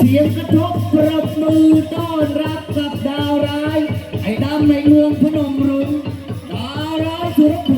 เสียงกระทบปรบมือต้อนรับกับดาวร้าย ไอ้ดำในเมืองพนมรุ้งดาวร้ายสุรพล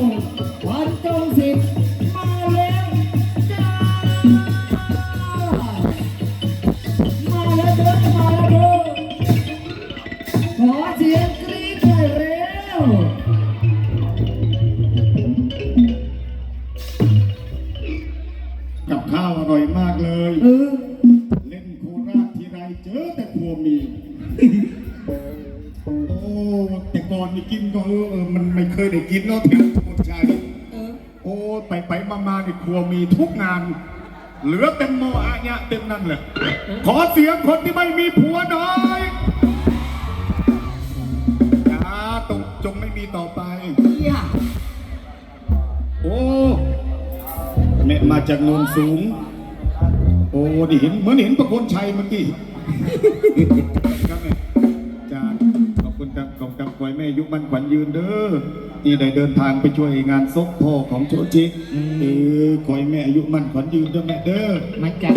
กินเนาะแถวสมุทรชัยเออโอ้ไปไปมามาในครัวมีทุกงาน เหลือเต็มโมอาญะเต็มนั่นเลยขอเสียงคนที่ไม่มีผัวหน่อยอย่าตกจงไม่มีต่อไปอย่าโอ้แม่มาจากโนนสูง โอ้นี่เห็นเหมือนเห็นประคนชัยเมื่อกี้ ครับแม่จาน ขอบคุณครับขอบคุณครับขอให้แม่อายุมันขวัญยืนเด้อที่ได้เดินทางไปช่วยงานศพพ่อของโชจิเออขอให้แม่อายุมันขวัญยืนเด้อแม่เด้อ มาจาก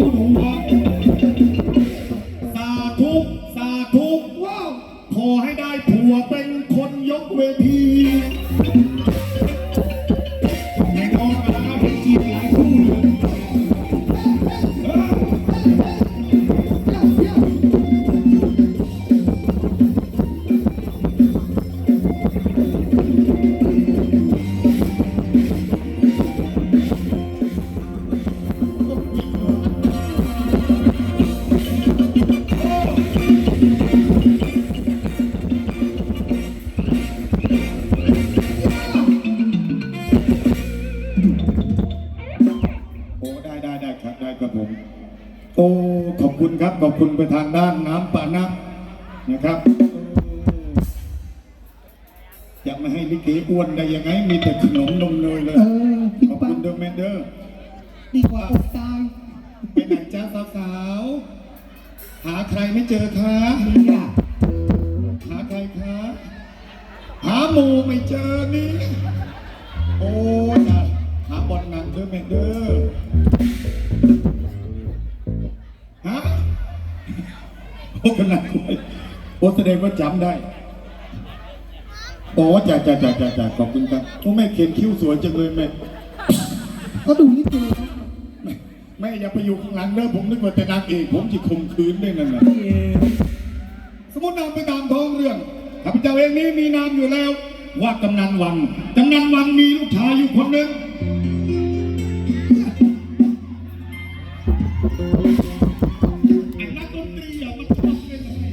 ละ คุณครับ ขอบคุณไปทางด้านน้ำปานะนะครับ จะไม่ให้ลิเกอ้วนได้ยังไง มีแต่ขนมนมเนยเลย เออพี่ขอบปัคุงณเดอร์แมนเดอร์ ดีกว่าอดตายไปไหนจ้าสาวๆหาใครไม่เจอคะอย่าหาใครคะหาหมูไม่เจอนี่ โอ้ยนะหาบอลนันเดอร์แมนเดอร์ โอ้ขนาดนี้โอ้แสดงว่าจำได้โอ้จ่าจ่าจ่าจ่าจ่าขอบคุณครับโอ้แม่เขียนคิ้วสวยจังเลยแม่ก็ดูนี่ดูแม่อย่าไปอยู่ข้างหลังเด้อผมนึกว่าแต่นางเอกผมจะข่มขืนได้นั่นแหละสมมตินามไปตามท้องเรื่องข้าพเจ้าเองนี้มีนามอยู่แล้ว ว่ากำนันวังกำนันวังมีลูกชายอยู่คนหนึ่ง นักดนตรีอย่ามาชอบเล่นอะไร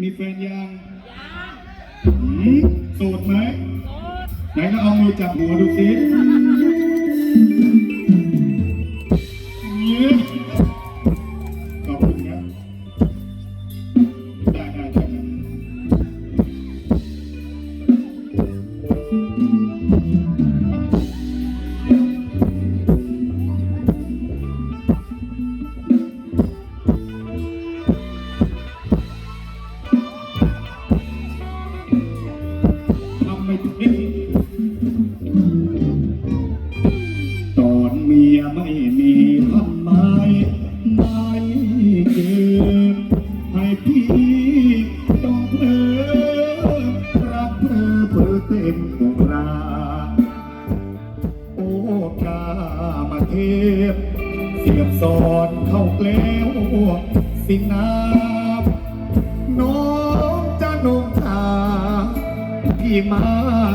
มีแฟนยังหืมโสดไหมไหนก็เอามือจับหัวดูสิ สินาน้องจะนงทาพี่มา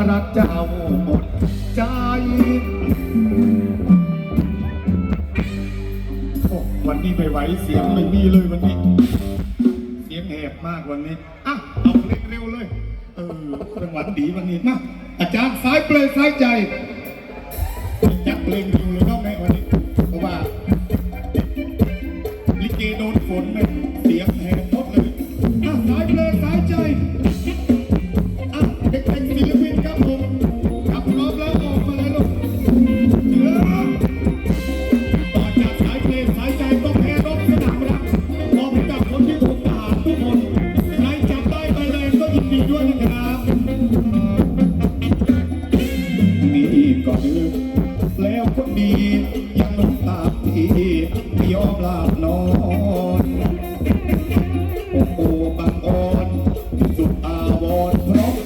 รักเจ้าหมดใจโอ้วันนี้ไม่ไหวเสียงไม่มีเลยวันนี้ เสียงแหบมากวันนี้ อะ เอาเพลงเร็วเลย เออจังหวัดดีวันนี้มาอาจารย์สายเปลยสายใจจัดเพลงเร็วเลย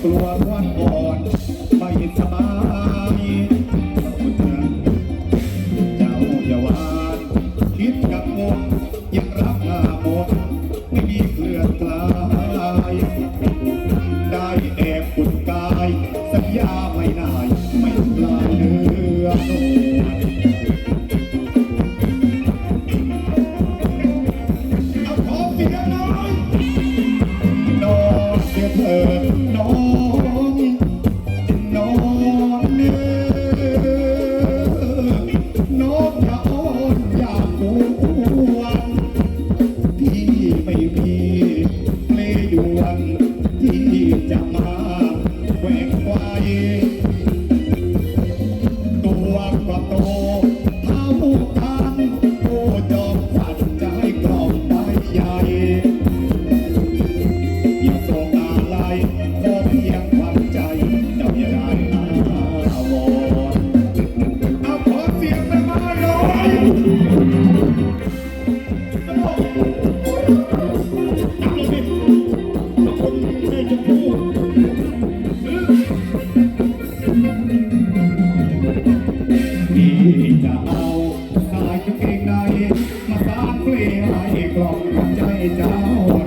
ณ์เพราะกลัววันอ่อนไม่สบายขอบคุณนะเจ้าอย่าวานคิดกับงงยังรักหน้าหมดไม่มีเลือนคลายได้แอบกุดกาย สัญญาไม่นายไม่ปลายเดือนโเอาขอเสียงน่อยนอนเสียเถิดน้อง ไเพลงให้กล่อมใจเจ้า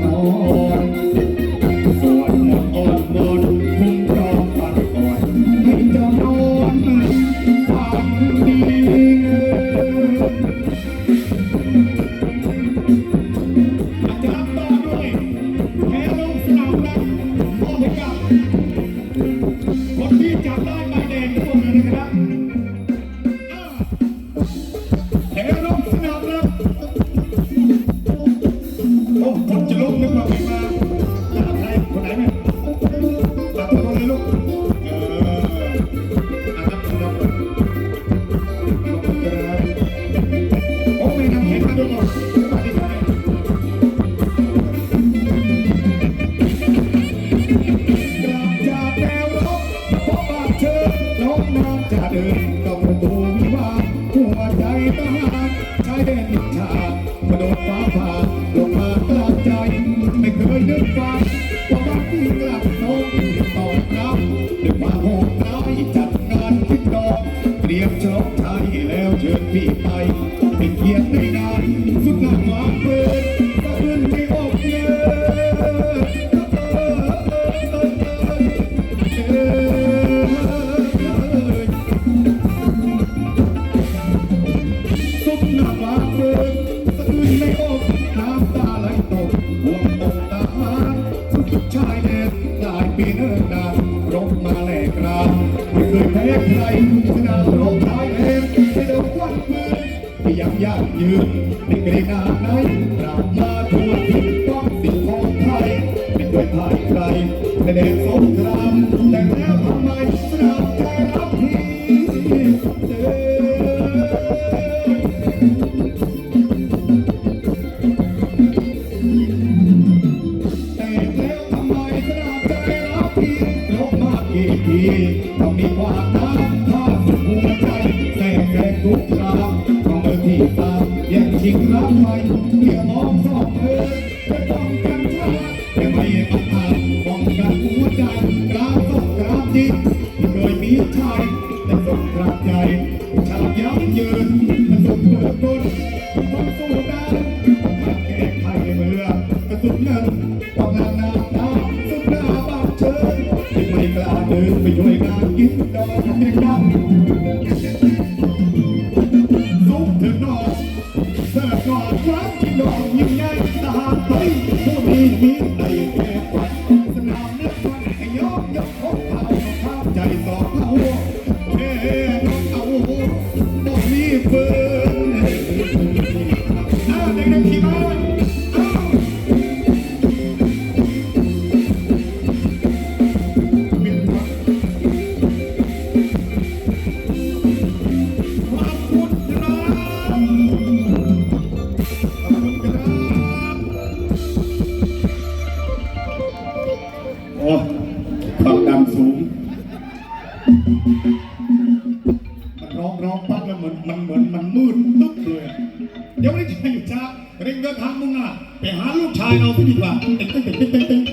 นอนส่วนหมดอ่อนมนคุ้มครองปัดก่อนให้เจ้านอนฝันดีอาจารย์ต่อด้วยแพ้ลงสามรักมอบให้กับ ไม่เคย ชายแดนหลานปีเนิ่นนานรบมาแหลกราไม่เคยแพ้ใครชนะรบชายแดนไม่เดินควันมือที่ยังยากยืนไม่เกรงหน้าไหนกลับมาทั่วทิศต้องสิ่งของไทยไม่เคยพ่ายใครในแดงสงคราม บมากี่ทีต้องมีความน้ำท่าสุดหัวใจแสงแสงทุกครามต้องเดินที่ตามย่งชิงรักใหม่เดี๋ยวมองสอบเธอจะต้องกันชาแต่ไม่ประทาป้องกันหัวใจกลางสงครามจริงที่เคยมีชายแต่สงครามใจชาติยับยืนแต่สุดเปิดต้นต้องสู้ได้ ไปหาลูกชายเราที่ดีกว่าเต็งเต็งเต็งเต็ง